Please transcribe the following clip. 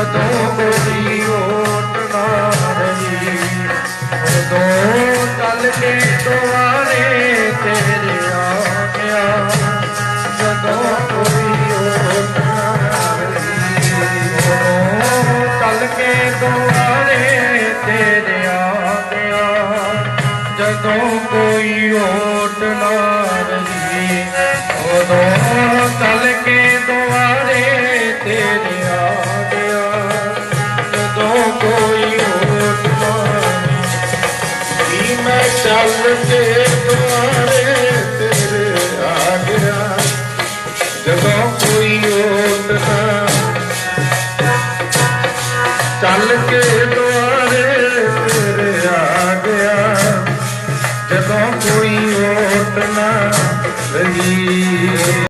ਜਦੋਂ ਕੋਈ ਓਟ ਨਾ ਰਹੀ। ਉਦੋਂ ਚੱਲ ਕੇ ਦੁਆਰੇ ਤੇਰੇ ਆ ਗਿਆ ਜਦੋਂ ਕੋਈ ਓਟ ਨਾ ਰਹੀ। ਉਦੋਂ ਚੱਲ ਕੇ ਦੁਆਰੇ ਤੇਰੇ ਆ ਗਿਆ ਜਦੋਂ ਕੋਈ ਓਟ ਨਾ ਰਹੀ। ਉਦੋਂ ਮੈਂ ਚੱਲ ਕੇ ਦੁਆਰੇ ਤੇਰੇ ਆ ਗਿਆ ਜਦੋਂ ਕੋਈ ਓਟ ਨਾ ਚੱਲ ਕੇ ਦੁਆਰੇ ਤੇਰੇ ਆ ਗਿਆ ਜਦੋਂ ਕੋਈ ਓਟ ਨਾ ਰਹੀ।